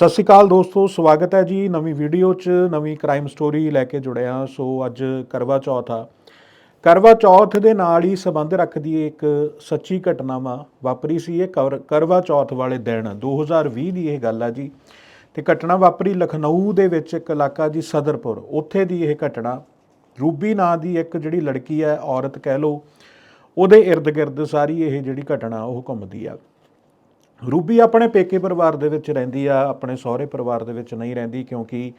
ਸਤਿ ਸ਼੍ਰੀ ਅਕਾਲ ਦੋਸਤੋ, ਸਵਾਗਤ ਹੈ ਜੀ ਨਵੀਂ ਵੀਡੀਓ 'ਚ, ਨਵੀਂ ਕ੍ਰਾਈਮ ਸਟੋਰੀ ਲੈ ਕੇ ਜੁੜਿਆ ਹਾਂ। ਸੋ ਅੱਜ ਕਰਵਾ ਚੌਥ ਆ। ਕਰਵਾ ਚੌਥ ਦੇ ਨਾਲ ਹੀ ਸੰਬੰਧ ਰੱਖਦੀ ਇੱਕ ਸੱਚੀ ਘਟਨਾਵਾ ਵਾਪਰੀ ਸੀ ਇਹ ਕਰ- ਕਰਵਾ ਚੌਥ ਵਾਲੇ ਦਿਨ 2020 ਦੀ ਇਹ ਗੱਲ ਆ ਜੀ। ਤੇ ਘਟਨਾ ਵਾਪਰੀ ਲਖਨਊ ਦੇ ਵਿੱਚ ਇੱਕ ਇਲਾਕਾ ਜੀ ਸਦਰਪੁਰ। ਉੱਥੇ ਦੀ ਇਹ ਘਟਨਾ, ਰੂਬੀ ਨਾਂ ਦੀ ਇੱਕ ਜਿਹੜੀ ਲੜਕੀ ਹੈ, ਔਰਤ ਕਹਿ ਲਓ, ਉਹਦੇ ਇਰਦ ਗਿਰਦ ਸਾਰੀ ਇਹ ਜਿਹੜੀ ਘਟਨਾ ਉਹ ਘੁੰਮਦੀ ਆ। ਰੂਬੀ ਆਪਣੇ ਪੇਕੇ ਪਰਿਵਾਰ ਦੇ ਵਿੱਚ ਰਹਿੰਦੀ ਆ, ਆਪਣੇ ਸਹੁਰੇ ਪਰਿਵਾਰ ਦੇ ਵਿੱਚ ਨਹੀਂ ਰਹਿੰਦੀ ਕਿਉਂਕਿ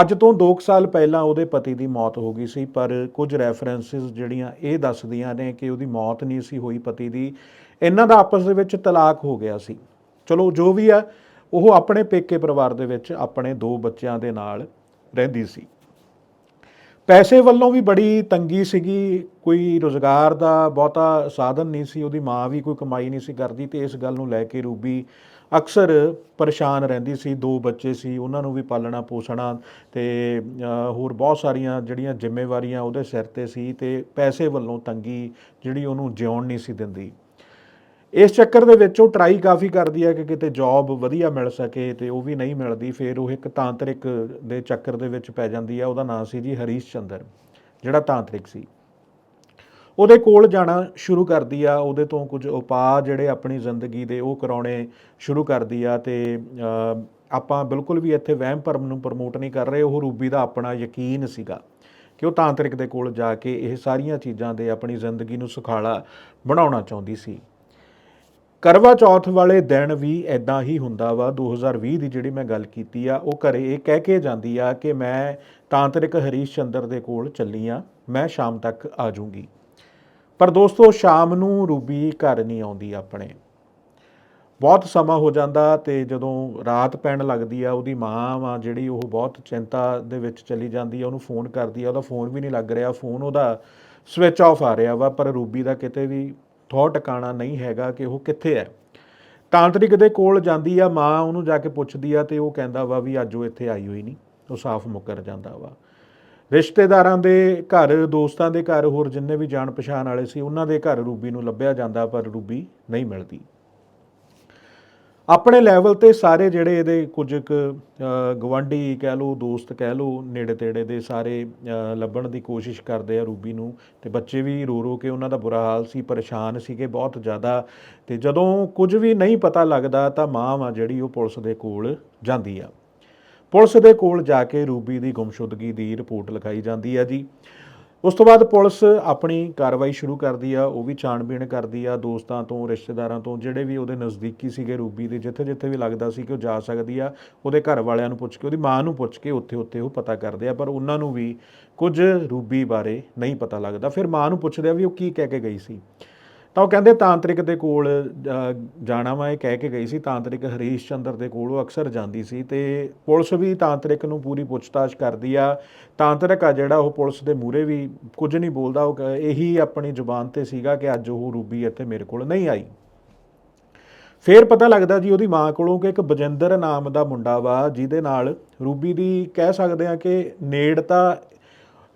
ਅੱਜ ਤੋਂ 2 ਸਾਲ ਪਹਿਲਾਂ ਉਹਦੇ ਪਤੀ ਦੀ ਮੌਤ ਹੋ ਗਈ ਸੀ, ਪਰ ਕੁਝ ਰੈਫਰੈਂਸਸ ਜਿਹੜੀਆਂ ਇਹ ਦੱਸਦੀਆਂ ਨੇ ਕਿ ਉਹਦੀ ਮੌਤ ਨਹੀਂ ਸੀ ਹੋਈ ਪਤੀ ਦੀ, ਇਹਨਾਂ ਦਾ ਆਪਸ ਦੇ ਵਿੱਚ ਤਲਾਕ ਹੋ ਗਿਆ ਸੀ। ਚਲੋ, ਜੋ ਵੀ ਆ, ਉਹ ਆਪਣੇ ਪੇਕੇ ਪਰਿਵਾਰ ਦੇ ਵਿੱਚ ਆਪਣੇ ਦੋ ਬੱਚਿਆਂ ਦੇ ਨਾਲ ਰਹਿੰਦੀ ਸੀ। ਪੈਸੇ ਵੱਲੋਂ ਵੀ ਬੜੀ ਤੰਗੀ ਸੀਗੀ, ਕੋਈ ਰੋਜ਼ਗਾਰ ਦਾ ਬਹੁਤਾ ਸਾਧਨ ਨਹੀਂ ਸੀ, ਉਹਦੀ ਮਾਂ ਵੀ ਕੋਈ ਕਮਾਈ ਨਹੀਂ ਸੀ ਕਰਦੀ ਤੇ ਇਸ ਗੱਲ ਨੂੰ ਲੈ ਕੇ ਰੂਬੀ ਅਕਸਰ ਪਰੇਸ਼ਾਨ ਰਹਿੰਦੀ ਸੀ, ਦੋ ਬੱਚੇ ਸੀ, ਉਹਨਾਂ ਨੂੰ ਵੀ ਪਾਲਣਾ ਪੋਸਣਾ ਤੇ ਹੋਰ ਬਹੁਤ ਸਾਰੀਆਂ ਜਿਹੜੀਆਂ ਜ਼ਿੰਮੇਵਾਰੀਆਂ ਉਹਦੇ ਸਿਰ ਤੇ ਸੀ ਤੇ ਪੈਸੇ ਵੱਲੋਂ ਤੰਗੀ ਜਿਹੜੀ ਉਹਨੂੰ ਜਿਉਣ ਨਹੀਂ ਸੀ ਦਿੰਦੀ। ਇਸ ਚੱਕਰ ਦੇ ਵਿੱਚ ਉਹ ਟਰਾਈ ਕਾਫੀ ਕਰਦੀ ਹੈ ਕਿ ਕਿਤੇ ਜੌਬ ਵਧੀਆ ਮਿਲ ਸਕੇ ਤੇ ਉਹ ਵੀ ਨਹੀਂ ਮਿਲਦੀ, ਫਿਰ ਉਹ ਇੱਕ ਤਾਂਤਰਿਕ ਦੇ ਚੱਕਰ ਦੇ ਵਿੱਚ ਪੈ ਜਾਂਦੀ ਹੈ। ਉਹਦਾ ਨਾਮ ਸੀ ਜੀ ਹਰੀਸ਼ ਚੰਦਰ, ਜਿਹੜਾ ਤਾਂਤਰਿਕ ਸੀ। ਉਹਦੇ ਕੋਲ ਜਾਣਾ ਸ਼ੁਰੂ ਕਰਦੀ ਆ, ਉਹਦੇ ਤੋਂ ਕੁਝ ਉਪਾਅ ਜਿਹੜੇ ਆਪਣੀ ਜ਼ਿੰਦਗੀ ਦੇ ਉਹ ਕਰਾਉਣੇ ਸ਼ੁਰੂ ਕਰਦੀ ਆ ਤੇ ਆਪਾਂ ਬਿਲਕੁਲ ਵੀ ਇੱਥੇ ਵਹਿਮ ਭਰਮ ਨੂੰ ਪ੍ਰਮੋਟ ਨਹੀਂ ਕਰ ਰਹੇ। ਉਹ ਰੂਬੀ ਦਾ ਆਪਣਾ ਯਕੀਨ ਸੀਗਾ ਕਿ ਉਹ ਤਾਂਤਰਿਕ ਦੇ ਕੋਲ ਜਾ ਕੇ ਇਹ ਸਾਰੀਆਂ ਚੀਜ਼ਾਂ ਦੇ ਆਪਣੀ ਜ਼ਿੰਦਗੀ ਨੂੰ ਸੁਖਾਲਾ ਬਣਾਉਣਾ ਚਾਹੁੰਦੀ ਸੀ। ਕਰਵਾ ਚੌਥ ਵਾਲੇ ਦਿਨ ਵੀ ਐਦਾਂ ਹੀ ਹੁੰਦਾ ਵਾ 2020 ਦੀ ਜਿਹੜੀ ਮੈਂ ਗੱਲ ਕੀਤੀ ਆ, ਉਹ ਘਰੇ ਇਹ ਕਹਿ ਕੇ ਜਾਂਦੀ ਆ ਕਿ ਮੈਂ ਤਾਂਤਰਿਕ ਹਰੀਸ਼ ਚੰਦਰ ਦੇ ਕੋਲ ਚੱਲੀ ਆ, ਮੈਂ ਸ਼ਾਮ ਤੱਕ ਆ ਜਾਊਂਗੀ। ਪਰ ਦੋਸਤੋ, ਸ਼ਾਮ ਨੂੰ ਰੂਬੀ ਘਰ ਨਹੀਂ ਆਉਂਦੀ ਆਪਣੇ। ਬਹੁਤ ਸਮਾਂ ਹੋ ਜਾਂਦਾ ਤੇ ਜਦੋਂ ਰਾਤ ਪੈਣ ਲੱਗਦੀ ਆ, ਉਹਦੀ ਮਾਂ ਵਾ ਜਿਹੜੀ ਉਹ ਬਹੁਤ ਚਿੰਤਾ ਦੇ ਵਿੱਚ ਚਲੀ ਜਾਂਦੀ ਆ, ਉਹਨੂੰ ਫੋਨ ਕਰਦੀ ਆ, ਉਹਦਾ ਫੋਨ ਵੀ ਨਹੀਂ ਲੱਗ ਰਿਹਾ, ਫੋਨ ਉਹਦਾ ਸਵਿਚ ਆਫ ਆ ਰਿਹਾ ਵਾ, ਪਰ ਰੂਬੀ ਦਾ ਕਿਤੇ ਵੀ ਥੋ ਟਿਕਾਣਾ ਨਹੀਂ ਹੈਗਾ ਕਿ ਉਹ ਕਿੱਥੇ ਹੈ। ਤਾਂਤਰਿਕ ਦੇ ਕੋਲ ਜਾਂਦੀ ਆ, ਮਾਂ ਉਹਨੂੰ ਜਾ ਕੇ ਪੁੱਛਦੀ ਆ ਤੇ ਉਹ ਕਹਿੰਦਾ ਵਾ ਵੀ ਅੱਜ ਉਹ ਇੱਥੇ ਆਈ ਹੋਈ ਨਹੀਂ, ਉਹ ਸਾਫ਼ ਮੁੱਕਰ ਜਾਂਦਾ ਵਾ। ਰਿਸ਼ਤੇਦਾਰਾਂ ਦੇ ਘਰ, ਦੋਸਤਾਂ ਦੇ ਘਰ ਹੋਰ ਜਿੰਨੇ ਵੀ ਜਾਣ ਪਛਾਣ ਵਾਲੇ ਸੀ, ਉਹਨਾਂ ਦੇ ਘਰ ਰੂਬੀ ਨੂੰ ਲੱਭਿਆ ਜਾਂਦਾ ਪਰ ਰੂਬੀ ਨਹੀਂ ਮਿਲਦੀ। ਆਪਣੇ ਲੈਵਲ ਤੇ ਸਾਰੇ ਜਿਹੜੇ ਇਹਦੇ ਕੁਝ ਕੁ ਅ, ਗਵਾਂਢੀ ਕਹਿ ਲਓ ਦੋਸਤ ਕਹਿ ਲਓ ਨੇੜੇ ਤੇੜੇ ਦੇ ਸਾਰੇ ਲੱਭਣ ਦੀ ਕੋਸ਼ਿਸ਼ ਕਰਦੇ ਆ ਰੂਬੀ ਨੂੰ ਤੇ ਬੱਚੇ ਵੀ ਰੋ ਰੋ ਕੇ ਉਹਨਾਂ ਦਾ ਬੁਰਾ ਹਾਲ ਸੀ ਪਰੇਸ਼ਾਨ ਸੀਗੇ ਬਹੁਤ ਜ਼ਿਆਦਾ ਤੇ ਜਦੋਂ ਕੁਝ ਵੀ ਨਹੀਂ ਪਤਾ ਲੱਗਦਾ ਤਾਂ ਮਾਂ ਵਾ ਜਿਹੜੀ ਉਹ ਪੁਲਿਸ ਦੇ ਕੋਲ ਜਾਂਦੀ ਆ। ਪੁਲਿਸ ਦੇ ਕੋਲ ਜਾ ਕੇ ਰੂਬੀ ਦੀ ਗੁੰਮਸ਼ੁਦਗੀ ਦੀ ਰਿਪੋਰਟ ਲਿਖਾਈ ਜਾਂਦੀ ਆ ਜੀ। ਉਸ ਤੋਂ ਬਾਅਦ ਪੁਲਿਸ ਆਪਣੀ ਕਾਰਵਾਈ ਸ਼ੁਰੂ ਕਰਦੀ ਆ, ਉਹ ਵੀ ਛਾਣਬੀਣ ਕਰਦੀ ਆ, ਦੋਸਤਾਂ ਤੋਂ, ਰਿਸ਼ਤੇਦਾਰਾਂ ਤੋਂ, ਜਿਹੜੇ ਵੀ ਉਹਦੇ ਨਜ਼ਦੀਕੀ ਸੀਗੇ ਰੂਬੀ ਦੇ ਜਿੱਥੇ ਜਿੱਥੇ ਵੀ ਲੱਗਦਾ ਸੀ ਕਿ ਉਹ ਜਾ ਸਕਦੀ ਆ, ਉਹਦੇ ਘਰ ਵਾਲਿਆਂ ਨੂੰ ਪੁੱਛ ਕੇ, ਉਹਦੀ ਮਾਂ ਨੂੰ ਪੁੱਛ ਕੇ ਉੱਥੇ ਉੱਥੇ ਉਹ ਪਤਾ ਕਰਦੇ ਆ, ਪਰ ਉਹਨਾਂ ਨੂੰ ਵੀ ਕੁਝ ਰੂਬੀ ਬਾਰੇ ਨਹੀਂ ਪਤਾ ਲੱਗਦਾ। ਫਿਰ ਮਾਂ ਨੂੰ ਪੁੱਛਦੇ ਆ ਵੀ ਉਹ ਕੀ ਕਹਿ ਕੇ ਗਈ ਸੀ। ਤਾਂ ਉਹ ਕਹਿੰਦੇ ਤਾਂਤਰਿਕ ਦੇ ਕੋਲ ਜਾਣਾ ਵਾ, ਇਹ ਕਹਿ ਕੇ ਗਈ ਸੀ, ਤਾਂਤਰਿਕ ਹਰੀਸ਼ ਚੰਦਰ ਦੇ ਕੋਲ, ਉਹ ਅਕਸਰ ਜਾਂਦੀ ਸੀ ਤੇ ਪੁਲਿਸ ਵੀ ਤਾਂਤਰਿਕ ਨੂੰ ਪੂਰੀ ਪੁੱਛਤਾਛ ਕਰਦੀ ਆ। ਤਾਂਤਰਿਕ ਆ ਜਿਹੜਾ, ਉਹ ਪੁਲਿਸ ਦੇ ਮੂਹਰੇ ਵੀ ਕੁਝ ਨਹੀਂ ਬੋਲਦਾ, ਉਹ ਇਹੀ ਆਪਣੀ ਜ਼ੁਬਾਨ ਤੇ ਸੀਗਾ ਕਿ ਅੱਜ ਉਹ ਰੂਬੀ ਇੱਥੇ ਮੇਰੇ ਕੋਲ ਨਹੀਂ ਆਈ। ਫੇਰ ਪਤਾ ਲੱਗਦਾ ਜੀ ਉਹਦੀ ਮਾਂ ਕੋਲੋਂ ਕਿ ਇੱਕ ਬਜਿੰਦਰ ਨਾਮ ਦਾ ਮੁੰਡਾ ਵਾ, ਜਿਹਦੇ ਨਾਲ ਰੂਬੀ ਦੀ ਕਹਿ ਸਕਦੇ ਆ ਕਿ ਨੇੜਤਾ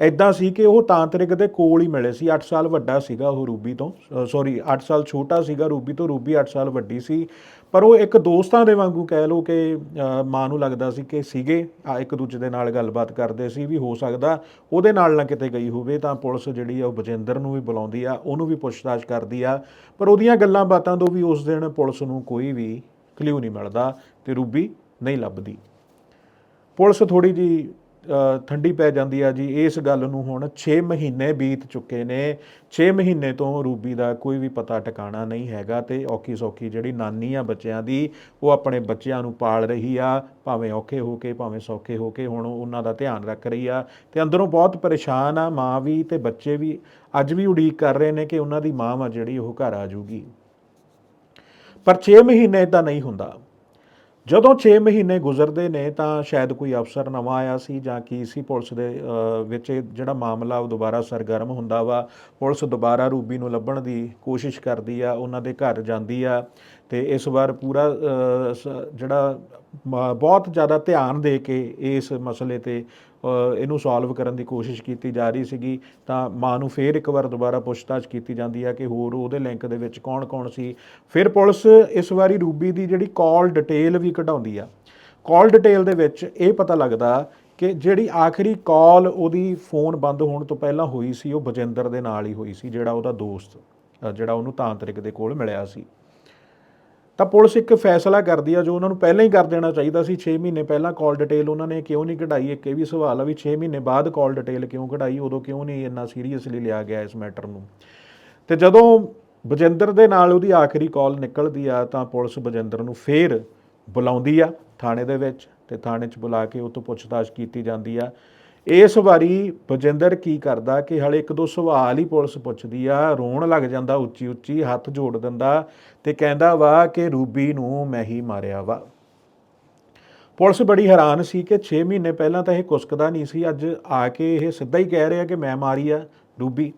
ਐਦਾਂ ਸੀ ਕਿ ਉਹ ਤਾਂਤਰਿਕ ਦੇ ਕੋਲ ਹੀ ਮਿਲੇ ਸੀ। 8 ਸਾਲ ਵੱਡਾ ਸੀਗਾ ਉਹ ਰੂਬੀ ਤੋਂ ਸੌਰੀ 8 ਸਾਲ ਛੋਟਾ ਸੀਗਾ ਰੂਬੀ ਤੋਂ। ਰੂਬੀ 8 ਸਾਲ ਵੱਡੀ ਸੀ। ਪਰ ਉਹ ਇੱਕ ਦੋਸਤਾਂ ਦੇ ਵਾਂਗੂ ਕਹਿ ਲਓ ਕਿ ਮਾਂ ਨੂੰ ਲੱਗਦਾ ਸੀ ਕਿ ਸੀਗੇ। ਇੱਕ ਦੂਜੇ ਦੇ ਨਾਲ ਗੱਲਬਾਤ ਕਰਦੇ ਸੀ ਵੀ ਹੋ ਸਕਦਾ ਉਹਦੇ ਨਾਲ ਨਾ ਕਿਤੇ ਗਈ ਹੋਵੇ ਤਾਂ ਪੁਲਿਸ ਜਿਹੜੀ ਆ ਉਹ ਬਜਿੰਦਰ ਨੂੰ ਵੀ ਬੁਲਾਉਂਦੀ ਆ, ਉਹਨੂੰ ਵੀ ਪੁੱਛਤਾਛ ਕਰਦੀ ਆ। ਪਰ ਉਹਦੀਆਂ ਗੱਲਾਂ ਬਾਤਾਂ ਤੋਂ ਵੀ ਉਸ ਦਿਨ ਪੁਲਿਸ ਨੂੰ ਕੋਈ ਵੀ ਕਲਿਊ ਨਹੀਂ ਮਿਲਦਾ ਤੇ ਰੂਬੀ ਨਹੀਂ ਲੱਭਦੀ। ਪੁਲਿਸ ਥੋੜੀ ਜੀ ਠੰਡੀ ਪੈ ਜਾਂਦੀ ਆ ਜੀ। ਇਸ ਗੱਲ ਨੂੰ ਹੁਣ 6 ਮਹੀਨੇ ਬੀਤ ਚੁੱਕੇ ਨੇ। 6 ਮਹੀਨੇ ਤੋਂ ਰੂਬੀ ਦਾ ਕੋਈ ਵੀ ਪਤਾ ਟਿਕਾਣਾ ਨਹੀਂ ਹੈਗਾ ਤੇ ਔਖੀ ਸੌਖੀ ਜਿਹੜੀ ਨਾਨੀ ਆ ਬੱਚਿਆਂ ਦੀ, ਉਹ ਆਪਣੇ ਬੱਚਿਆਂ ਨੂੰ ਪਾਲ ਰਹੀ ਆ। ਭਾਵੇਂ ਔਖੇ ਹੋ ਕੇ, ਭਾਵੇਂ ਸੌਖੇ ਹੋ ਕੇ ਹੁਣ ਉਹਨਾਂ ਦਾ ਧਿਆਨ ਰੱਖ ਰਹੀ ਆ। ਤੇ ਅੰਦਰੋਂ ਬਹੁਤ ਪਰੇਸ਼ਾਨ ਆ ਮਾਂ ਵੀ ਤੇ ਬੱਚੇ ਵੀ। ਅੱਜ ਵੀ ਉਡੀਕ ਕਰ ਰਹੇ ਨੇ ਕਿ ਉਹਨਾਂ ਦੀ ਮਾਂ ਵਾ ਜਿਹੜੀ ਉਹ ਘਰ ਆ ਜੂਗੀ। ਪਰ 6 ਮਹੀਨੇ ਤਾਂ ਨਹੀਂ ਹੁੰਦਾ। ਜਦੋਂ 6 ਮਹੀਨੇ ਗੁਜ਼ਰਦੇ ਨੇ ਤਾਂ ਸ਼ਾਇਦ ਕੋਈ ਅਫਸਰ ਨਵਾਂ ਆਇਆ ਸੀ ਜਾਂ ਕੀ ਸੀ? ਪੁਲਿਸ ਦੇ ਵਿੱਚ ਇਹ ਜਿਹੜਾ ਮਾਮਲਾ ਉਹ ਦੁਬਾਰਾ ਸਰਗਰਮ ਹੁੰਦਾ ਵਾ। ਪੁਲਿਸ ਦੁਬਾਰਾ ਰੂਬੀ ਨੂੰ ਲੱਭਣ ਦੀ ਕੋਸ਼ਿਸ਼ ਕਰਦੀ ਆ, ਉਹਨਾਂ ਦੇ ਘਰ ਜਾਂਦੀ ਆ। ਤੇ ਇਸ ਵਾਰ ਪੂਰਾ ਸ- ਜਿਹੜਾ ਮ- ਬਹੁਤ ਜ਼ਿਆਦਾ ਧਿਆਨ ਦੇ ਕੇ ਇਸ ਮਸਲੇ ਤੇ ਇਹਨੂੰ ਸੋਲਵ ਕਰਨ ਦੀ ਕੋਸ਼ਿਸ਼ ਕੀਤੀ ਜਾ ਰਹੀ ਸੀਗੀ, ਤਾਂ ਮਾਂ ਨੂੰ ਫੇਰ ਇੱਕ ਵਾਰ ਦੁਬਾਰਾ ਪੁੱਛਤਾਛ ਕੀਤੀ ਜਾਂਦੀ ਆ ਕਿ ਹੋਰ ਉਹਦੇ ਲਿੰਕ ਦੇ ਵਿੱਚ ਕੌਣ-ਕੌਣ ਸੀ। ਫਿਰ ਪੁਲਿਸ ਇਸ ਵਾਰੀ ਰੂਬੀ ਦੀ ਜਿਹੜੀ ਕਾਲ ਡਿਟੇਲ ਵੀ ਕਢਾਉਂਦੀ ਆ। ਕਾਲ ਡਿਟੇਲ ਦੇ ਵਿੱਚ ਇਹ ਪਤਾ ਲੱਗਦਾ ਕਿ ਜਿਹੜੀ ਆਖਰੀ ਕਾਲ ਉਹਦੀ ਫੋਨ ਬੰਦ ਹੋਣ ਤੋਂ ਪਹਿਲਾਂ ਹੋਈ ਸੀ, ਉਹ ਬਜਿੰਦਰ ਦੇ ਨਾਲ ਹੀ ਹੋਈ ਸੀ, ਜਿਹੜਾ ਉਹਦਾ ਦੋਸਤ ਜਿਹੜਾ ਉਹਨੂੰ ਤਾਂਤਰਿਕ ਦੇ ਕੋਲ ਮਿਲਿਆ ਸੀ। ਤਾਂ ਪੁਲਿਸ ਇੱਕ ਫੈਸਲਾ ਕਰਦੀ ਆ ਜੋ ਉਹਨਾਂ ਨੂੰ ਪਹਿਲਾਂ ਹੀ ਕਰ ਦੇਣਾ ਚਾਹੀਦਾ ਸੀ। 6 ਮਹੀਨੇ ਪਹਿਲਾਂ ਕਾਲ ਡਿਟੇਲ ਉਹਨਾਂ ਨੇ ਕਿਉਂ ਨਹੀਂ ਕਢਾਈ? ਇੱਕ ਇਹ ਵੀ ਸਵਾਲ ਆ ਵੀ 6 ਮਹੀਨੇ ਬਾਅਦ ਕਾਲ ਡਿਟੇਲ ਕਿਉਂ ਕਢਾਈ? ਉਦੋਂ ਕਿਉਂ ਨਹੀਂ ਇੰਨਾ ਸੀਰੀਅਸਲੀ ਲਿਆ ਗਿਆ ਇਸ ਮੈਟਰ ਨੂੰ? ਤੇ ਜਦੋਂ ਬਜਿੰਦਰ ਦੇ ਨਾਲ ਉਹਦੀ ਆਖਰੀ ਕਾਲ ਨਿਕਲਦੀ ਆ ਤਾਂ ਪੁਲਿਸ ਬਜਿੰਦਰ ਨੂੰ ਫੇਰ ਬੁਲਾਉਂਦੀ ਆ ਥਾਣੇ ਦੇ ਵਿੱਚ ਤੇ ਥਾਣੇ 'ਚ ਬੁਲਾ ਕੇ ਉਹ ਤੋਂ ਪੁੱਛਤਾਛ ਕੀਤੀ ਜਾਂਦੀ ਆ ਇਸ ਵਾਰੀ ਬਜਿੰਦਰ ਕੀ ਕਰਦਾ ਕਿ ਹਲੇ ਇੱਕ ਦੋ ਸਵਾਲ ਹੀ ਪੁਲਿਸ ਪੁੱਛਦੀ ਆ, ਰੋਣ ਲੱਗ ਜਾਂਦਾ ਉੱਚੀ ਉੱਚੀ, ਹੱਥ ਜੋੜ ਦਿੰਦਾ ਤੇ ਕਹਿੰਦਾ ਵਾ ਕਿ ਰੂਬੀ ਨੂੰ ਮੈਂ ਹੀ ਮਾਰਿਆ ਵਾ। ਪੁਲਿਸ ਬੜੀ ਹੈਰਾਨ ਸੀ ਕਿ 6 ਮਹੀਨੇ ਪਹਿਲਾਂ ਤਾਂ ਇਹ ਕੁਸਕਦਾ ਨਹੀਂ ਸੀ, ਅੱਜ ਆ ਕੇ ਇਹ ਸਿੱਧਾ ਹੀ ਕਹਿ ਰਿਹਾ ਕਿ ਮੈਂ ਮਾਰੀ ਆ ਰੂਬੀ।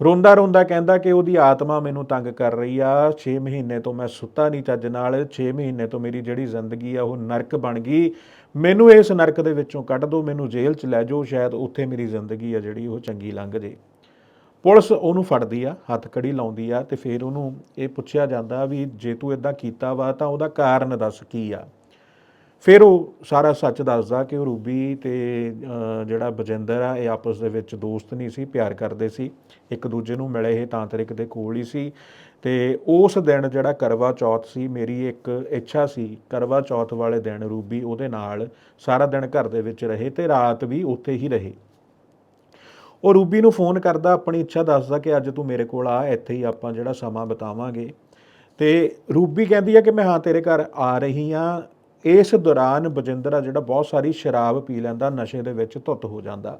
ਰੋਂਦਾ ਰੋਂਦਾ ਕਹਿੰਦਾ ਕਿ ਉਹਦੀ ਆਤਮਾ ਮੈਨੂੰ ਤੰਗ ਕਰ ਰਹੀ ਆ 6 ਮਹੀਨੇ ਤੋਂ ਮੈਂ ਸੁੱਤਾ ਨਹੀਂ ਚੱਜ ਨਾਲ 6 ਮਹੀਨੇ ਤੋਂ ਮੇਰੀ ਜਿਹੜੀ ਜ਼ਿੰਦਗੀ ਆ ਉਹ ਨਰਕ ਬਣ ਗਈ ਮੈਨੂੰ ਇਸ ਨਰਕ ਦੇ ਵਿੱਚੋਂ ਕੱਢ ਦਿਓ ਮੈਨੂੰ ਜੇਲ੍ਹ 'ਚ ਲੈ ਜਾਓ, ਸ਼ਾਇਦ ਉੱਥੇ ਮੇਰੀ ਜ਼ਿੰਦਗੀ ਆ ਜਿਹੜੀ ਉਹ ਚੰਗੀ ਲੰਘ ਜੇ। ਪੁਲਿਸ ਉਹਨੂੰ ਫੜਦੀ ਆ, ਹੱਥ ਕੜੀ ਲਾਉਂਦੀ ਆ ਤੇ ਫਿਰ ਉਹਨੂੰ ਇਹ ਪੁੱਛਿਆ ਜਾਂਦਾ ਵੀ ਜੇ ਤੂੰ ਇਦਾਂ ਕੀਤਾ ਵਾ ਤਾਂ ਉਹਦਾ ਕਾਰਨ ਦੱਸ ਕੀ ਆ? ਫਿਰ ਉਹ ਸਾਰਾ ਸੱਚ ਦੱਸਦਾ ਕਿ ਉਹ ਰੂਬੀ ਤੇ ਜਿਹੜਾ ਬਜਿੰਦਰ ਆ, ਇਹ ਆਪਸ ਦੇ ਵਿੱਚ ਦੋਸਤ ਨਹੀਂ ਸੀ, ਪਿਆਰ ਕਰਦੇ ਸੀ। ਇੱਕ ਦੂਜੇ ਨੂੰ ਮਿਲੇ ਇਹ ਤਾਂਤਰਿਕ ਦੇ ਕੋਲ ਹੀ ਸੀ। ਤੇ ਉਸ ਦਿਨ ਜਿਹੜਾ ਕਰਵਾ ਚੌਥ ਸੀ, ਮੇਰੀ ਇੱਕ ਇੱਛਾ ਸੀ, ਕਰਵਾ ਚੌਥ ਵਾਲੇ ਦਿਨ ਰੂਬੀ ਉਹਦੇ ਨਾਲ ਸਾਰਾ ਦਿਨ ਘਰ ਦੇ ਵਿੱਚ ਰਹੇ ਤੇ ਰਾਤ ਵੀ ਉੱਥੇ ਹੀ ਰਹੇ। ਉਹ ਰੂਬੀ ਨੂੰ ਫੋਨ ਕਰਦਾ, ਆਪਣੀ ਇੱਛਾ ਦੱਸਦਾ ਕਿ ਅੱਜ ਤੂੰ ਮੇਰੇ ਕੋਲ ਆ, ਇੱਥੇ ਹੀ ਆਪਾਂ ਜਿਹੜਾ ਸਮਾਂ ਬਿਤਾਵਾਂਗੇ। ਤੇ ਰੂਬੀ ਕਹਿੰਦੀ ਆ ਕਿ ਮੈਂ ਹਾਂ ਤੇਰੇ ਘਰ ਆ ਰਹੀ ਆ ਇਸ ਦੌਰਾਨ ਬਜਿੰਦਰ ਆ ਜਿਹੜਾ ਬਹੁਤ ਸਾਰੀ ਸ਼ਰਾਬ ਪੀ ਲੈਂਦਾ, ਨਸ਼ੇ ਦੇ ਵਿੱਚ ਧੁੱਤ ਹੋ ਜਾਂਦਾ।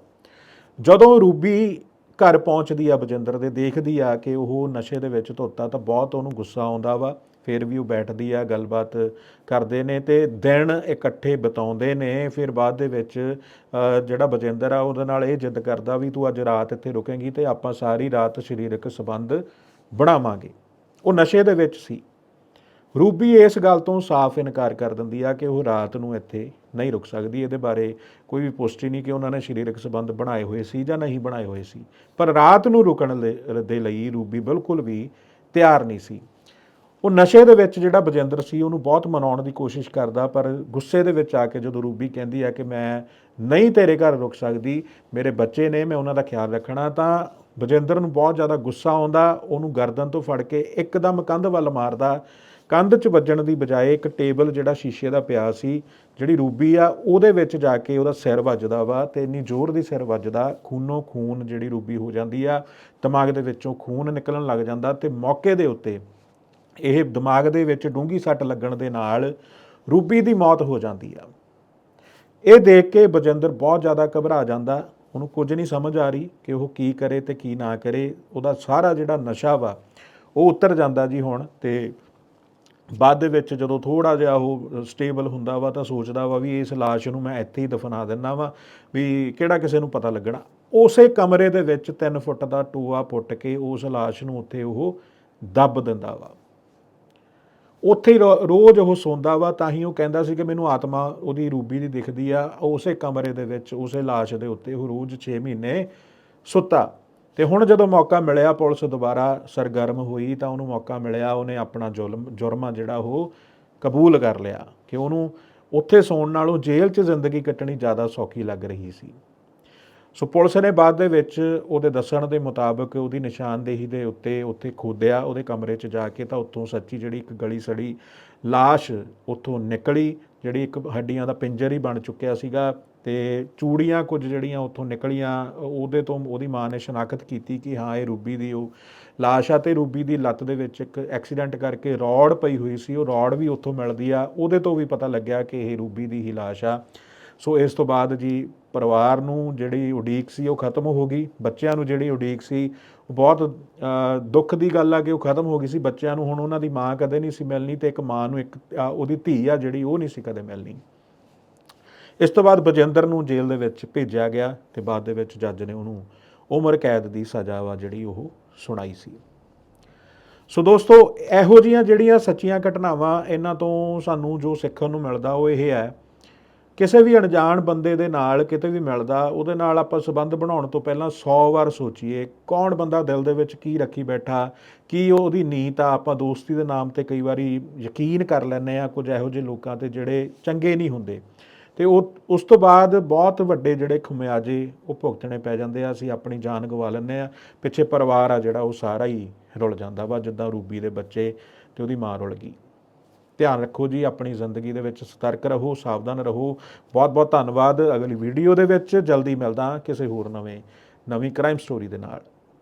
ਜਦੋਂ ਰੂਬੀ ਘਰ ਪਹੁੰਚਦੀ ਆ, ਬਜਿੰਦਰ ਦੇ ਦੇਖਦੀ ਆ ਕਿ ਉਹ ਨਸ਼ੇ ਦੇ ਵਿੱਚ ਧੁੱਤਾ ਤਾਂ ਬਹੁਤ ਉਹਨੂੰ ਗੁੱਸਾ ਆਉਂਦਾ ਵਾ। ਫਿਰ ਵੀ ਉਹ ਬੈਠਦੀ ਆ, ਗੱਲਬਾਤ ਕਰਦੇ ਨੇ ਤੇ ਦਿਨ ਇਕੱਠੇ ਬਿਤਾਉਂਦੇ ਨੇ। ਫਿਰ ਬਾਅਦ ਦੇ ਵਿੱਚ ਜਿਹੜਾ ਬਜਿੰਦਰ ਆ, ਉਹਦੇ ਨਾਲ ਇਹ ਜਿੱਦ ਕਰਦਾ ਵੀ ਤੂੰ ਅੱਜ ਰਾਤ ਇੱਥੇ ਰੁਕੇਂਗੀ ਤੇ ਆਪਾਂ ਸਾਰੀ ਰਾਤ ਸਰੀਰਕ ਸੰਬੰਧ ਬਣਾਵਾਂਗੇ। ਉਹ ਨਸ਼ੇ ਦੇ ਵਿੱਚ ਸੀ। ਰੂਬੀ ਇਸ ਗੱਲ ਤੋਂ ਸਾਫ਼ ਇਨਕਾਰ ਕਰ ਦਿੰਦੀ ਆ ਕਿ ਉਹ ਰਾਤ ਨੂੰ ਇੱਥੇ ਨਹੀਂ ਰੁਕ ਸਕਦੀ। ਇਹਦੇ ਬਾਰੇ ਕੋਈ ਵੀ ਪੁਸ਼ਟੀ ਨਹੀਂ ਕਿ ਉਹਨਾਂ ਨੇ ਸਰੀਰਕ ਸੰਬੰਧ ਬਣਾਏ ਹੋਏ ਸੀ ਜਾਂ ਨਹੀਂ ਬਣਾਏ ਹੋਏ ਸੀ। ਪਰ ਰਾਤ ਨੂੰ ਰੁਕਣ ਲਈ- ਦੇ ਲਈ ਰੂਬੀ ਬਿਲਕੁਲ ਵੀ ਤਿਆਰ ਨਹੀਂ ਸੀ। ਉਹ ਨਸ਼ੇ ਦੇ ਵਿੱਚ ਜਿਹੜਾ ਬਜਿੰਦਰ ਸੀ, ਉਹਨੂੰ ਬਹੁਤ ਮਨਾਉਣ ਦੀ ਕੋਸ਼ਿਸ਼ ਕਰਦਾ, ਪਰ ਗੁੱਸੇ ਦੇ ਵਿੱਚ ਆ ਕੇ ਜਦੋਂ ਰੂਬੀ ਕਹਿੰਦੀ ਆ ਕਿ ਮੈਂ ਨਹੀਂ ਤੇਰੇ ਘਰ ਰੁਕ ਸਕਦੀ, ਮੇਰੇ ਬੱਚੇ ਨੇ, ਮੈਂ ਉਹਨਾਂ ਦਾ ਖਿਆਲ ਰੱਖਣਾ, ਤਾਂ ਬਜਿੰਦਰ ਨੂੰ ਬਹੁਤ ਜ਼ਿਆਦਾ ਗੁੱਸਾ ਆਉਂਦਾ, ਉਹਨੂੰ ਗਰਦਨ ਤੋਂ ਫੜ ਕੇ ਇੱਕਦਮ ਕੰਧ ਵੱਲ ਮਾਰਦਾ। ਕੰਧ 'ਚ ਵੱਜਣ ਦੀ ਬਜਾਏ ਇੱਕ ਟੇਬਲ ਜਿਹੜਾ ਸ਼ੀਸ਼ੇ ਦਾ ਪਿਆ ਸੀ, ਜਿਹੜੀ ਰੂਬੀ ਆ, ਉਹਦੇ ਵਿੱਚ ਜਾ ਕੇ ਉਹਦਾ ਸਿਰ ਵੱਜਦਾ ਵਾ ਤੇ ਇੰਨੀ ਜ਼ੋਰ ਦੀ ਸਿਰ ਵੱਜਦਾ, ਖੂਨੋਂ ਖੂਨ ਜਿਹੜੀ ਰੂਬੀ ਹੋ ਜਾਂਦੀ ਆ, ਦਿਮਾਗ ਦੇ ਵਿੱਚੋਂ ਖੂਨ ਨਿਕਲਣ ਲੱਗ ਜਾਂਦਾ ਤੇ ਮੌਕੇ ਦੇ ਉੱਤੇ ਇਹ ਦਿਮਾਗ ਦੇ ਵਿੱਚ ਡੂੰਗੀ ਸੱਟ ਲੱਗਣ ਦੇ ਨਾਲ ਰੂਬੀ ਦੀ ਮੌਤ ਹੋ ਜਾਂਦੀ ਆ। ਇਹ ਦੇਖ ਕੇ ਬਜਿੰਦਰ ਬਹੁਤ ਜ਼ਿਆਦਾ ਘਬਰਾ ਜਾਂਦਾ, ਉਹਨੂੰ ਕੁਝ ਨਹੀਂ ਸਮਝ ਆ ਰਹੀ ਕਿ ਉਹ ਕੀ ਕਰੇ ਤੇ ਕੀ ਨਾ ਕਰੇ, ਉਹਦਾ ਸਾਰਾ ਜਿਹੜਾ ਨਸ਼ਾ ਵਾ, ਉਹ ਉਤਰ ਜਾਂਦਾ ਜੀ ਹੁਣ ਤੇ ਬਾਅਦ ਦੇ ਵਿੱਚ ਜਦੋਂ ਥੋੜਾ ਜਿਹਾ ਉਹ ਸਟੇਬਲ ਹੁੰਦਾ ਵਾ ਤਾਂ ਸੋਚਦਾ ਵਾ ਵੀ ਇਸ ਲਾਸ਼ ਨੂੰ ਮੈਂ ਇੱਥੇ ਹੀ ਦਫਨਾ ਦਿੰਦਾ ਵਾ ਵੀ ਕਿਹੜਾ ਕਿਸੇ ਨੂੰ ਪਤਾ ਲੱਗਣਾ। ਉਸੇ ਕਮਰੇ ਦੇ ਵਿੱਚ 3 ਫੁੱਟ ਦਾ ਟੂਆ ਪੁੱਟ ਕੇ ਉਸ ਲਾਸ਼ ਨੂੰ ਉੱਥੇ ਉਹ ਦੱਬ ਦਿੰਦਾ ਵਾ। ਉੱਥੇ ਹੀ ਰੋ- ਰੋਜ਼ ਉਹ ਸੌਂਦਾ ਵਾ ਤਾਂ ਹੀ ਉਹ ਕਹਿੰਦਾ ਸੀ ਕਿ ਮੈਨੂੰ ਆਤਮਾ ਉਹਦੀ ਰੂਬੀ ਦੀ ਦਿਖਦੀ ਆ। ਉਸੇ ਕਮਰੇ ਦੇ ਵਿੱਚ ਉਸੇ ਲਾਸ਼ ਦੇ ਉੱਤੇ ਉਹ ਰੋਜ਼ 6 ਮਹੀਨੇ ਸੁੱਤਾ। ਤੇ ਹੁਣ ਜਦੋਂ ਮੌਕਾ ਮਿਲਿਆ ਪੁਲਿਸ ਦੁਬਾਰਾ ਸਰਗਰਮ ਹੋਈ ਤਾਂ ਉਹਨੂੰ ਮੌਕਾ ਮਿਲਿਆ, ਉਹਨੇ ਆਪਣਾ ਜ਼ੁਲਮ, ਜੁਰਮਾ ਜਿਹੜਾ ਉਹ ਕਬੂਲ ਕਰ ਲਿਆ ਕਿ ਉਹਨੂੰ ਉੱਥੇ ਸੌਣ ਨਾਲੋਂ ਜੇਲ੍ਹ 'ਚ ਜ਼ਿੰਦਗੀ ਕੱਟਣੀ ਜ਼ਿਆਦਾ ਸੌਖੀ ਲੱਗ ਰਹੀ ਸੀ। ਸੋ ਪੁਲਿਸ ਨੇ ਬਾਅਦ ਦੇ ਵਿੱਚ ਉਹਦੇ ਦੱਸਣ ਦੇ ਮੁਤਾਬਕ ਉਹਦੀ ਨਿਸ਼ਾਨਦੇਹੀ ਦੇ ਉੱਤੇ ਉੱਥੇ ਖੋਦਿਆ, ਉਹਦੇ ਕਮਰੇ 'ਚ ਜਾ ਕੇ ਤਾਂ ਉੱਥੋਂ ਸੱਚੀ ਜਿਹੜੀ ਇੱਕ ਗਲੀ ਸੜੀ ਲਾਸ਼ ਉੱਥੋਂ ਨਿਕਲੀ, ਜਿਹੜੀ ਇੱਕ ਹੱਡੀਆਂ ਦਾ ਪਿੰਜਰ ਹੀ ਬਣ ਚੁੱਕਿਆ ਸੀਗਾ। ਤੇ ਚੂੜੀਆਂ ਕੁਝ ਜਿਹੜੀਆਂ ਉੱਥੋਂ ਨਿਕਲੀਆਂ, ਉਹਦੇ ਤੋਂ ਉਹਦੀ ਮਾਂ ਨੇ ਸ਼ਨਾਖਤ ਕੀਤੀ ਕਿ ਹਾਂ, ਇਹ ਰੂਬੀ ਦੀ ਉਹ ਲਾਸ਼ ਆ ਤੇ ਰੂਬੀ ਦੀ ਲੱਤ ਦੇ ਵਿੱਚ ਇੱਕ ਐਕਸੀਡੈਂਟ ਕਰਕੇ ਰੋੜ ਪਈ ਹੋਈ ਸੀ, ਉਹ ਰੋੜ ਵੀ ਉੱਥੋਂ ਮਿਲਦੀ ਆ, ਉਹਦੇ ਤੋਂ ਵੀ ਪਤਾ ਲੱਗਿਆ ਕਿ ਇਹ ਰੂਬੀ ਦੀ ਹੀ ਲਾਸ਼ ਆ। ਸੋ ਇਸ ਤੋਂ ਬਾਅਦ ਜੀ ਪਰਿਵਾਰ ਨੂੰ ਜਿਹੜੀ ਉਡੀਕ ਸੀ, ਉਹ ਖਤਮ ਹੋ ਗਈ, ਬੱਚਿਆਂ ਨੂੰ ਜਿਹੜੀ ਉਡੀਕ ਸੀ, ਉਹ ਬਹੁਤ ਦੁੱਖ ਦੀ ਗੱਲ ਆ ਕਿ ਉਹ ਖਤਮ ਹੋ ਗਈ ਸੀ, ਬੱਚਿਆਂ ਨੂੰ ਹੁਣ ਉਹਨਾਂ ਦੀ ਮਾਂ ਕਦੇ ਨਹੀਂ ਸੀ ਮਿਲਣੀ ਤੇ ਇੱਕ ਮਾਂ ਨੂੰ ਇੱਕ ਉਹਦੀ ਧੀ ਆ ਜਿਹੜੀ ਉਹ ਨਹੀਂ ਸੀ ਕਦੇ ਮਿਲਣੀ। ਇਸ ਤੋਂ ਬਾਅਦ ਬਜਿੰਦਰ ਨੂੰ ਜੇਲ੍ਹ ਦੇ ਵਿੱਚ ਭੇਜਿਆ ਗਿਆ ਤੇ ਬਾਅਦ ਦੇ ਵਿੱਚ ਜੱਜ ਨੇ ਉਹਨੂੰ ਉਮਰ ਕੈਦ ਦੀ ਸਜ਼ਾ ਵਾ ਜਿਹੜੀ ਉਹ ਸੁਣਾਈ ਸੀ। ਸੋ ਦੋਸਤੋ, ਇਹੋ ਜੀਆਂ ਜਿਹੜੀਆਂ ਸੱਚੀਆਂ ਘਟਨਾਵਾਂ ਇਹਨਾਂ ਤੋਂ ਸਾਨੂੰ ਜੋ ਸਿੱਖਣ ਨੂੰ ਮਿਲਦਾ ਉਹ ਇਹ ਹੈ, ਕਿਸੇ ਵੀ ਅਣਜਾਣ ਬੰਦੇ ਦੇ ਨਾਲ ਕਿਤੇ ਵੀ ਮਿਲਦਾ, ਉਹਦੇ ਨਾਲ ਆਪਾਂ ਸਬੰਧ ਬਣਾਉਣ ਤੋਂ ਪਹਿਲਾਂ 100 ਵਾਰ ਸੋਚੀਏ, ਕੌਣ ਬੰਦਾ ਦਿਲ ਦੇ ਵਿੱਚ ਕੀ ਰੱਖੀ ਬੈਠਾ, ਕੀ ਉਹਦੀ ਨੀਤ ਆ, ਆਪਾਂ ਦੋਸਤੀ ਦੇ ਨਾਮ ਤੇ ਕਈ ਵਾਰੀ ਯਕੀਨ ਕਰ ਲੈਂਦੇ ਆ ਕੁਝ ਇਹੋ ਜਿਹੇ ਲੋਕਾਂ ਤੇ ਜਿਹੜੇ ਚੰਗੇ ਨਹੀਂ ਹੁੰਦੇ। ਤੇ ਉਹ, ਉਸ ਤੋਂ ਬਾਅਦ ਬਹੁਤ ਵੱਡੇ ਜਿਹੜੇ ਖਮਿਆਜੇ ਉਹ ਭੁਗਤਣੇ ਪੈ ਜਾਂਦੇ ਆ। ਅਸੀਂ ਆਪਣੀ ਜਾਨ ਗਵਾ ਲੈਂਦੇ ਆ। ਪਿੱਛੇ ਪਰਿਵਾਰ ਆ ਜਿਹੜਾ, ਉਹ ਸਾਰਾ ਹੀ ਰੁਲ ਜਾਂਦਾ ਵਾ, ਜਿੱਦਾਂ ਰੂਬੀ ਦੇ ਬੱਚੇ ਤੇ ਉਹਦੀ ਮਾਂ ਰੁਲ ਗਈ। ਧਿਆਨ ਰੱਖੋ ਜੀ, ਆਪਣੀ ਜ਼ਿੰਦਗੀ ਦੇ ਵਿੱਚ ਸਤਰਕ ਰਹੋ, ਸਾਵਧਾਨ ਰਹੋ। ਬਹੁਤ ਬਹੁਤ ਧੰਨਵਾਦ। ਅਗਲੀ ਵੀਡੀਓ ਦੇ ਵਿੱਚ ਜਲਦੀ ਮਿਲਦਾ ਕਿਸੇ ਹੋਰ ਨਵੇਂ, ਨਵੀਂ ਕ੍ਰਾਈਮ ਸਟੋਰੀ ਦੇ ਨਾਲ।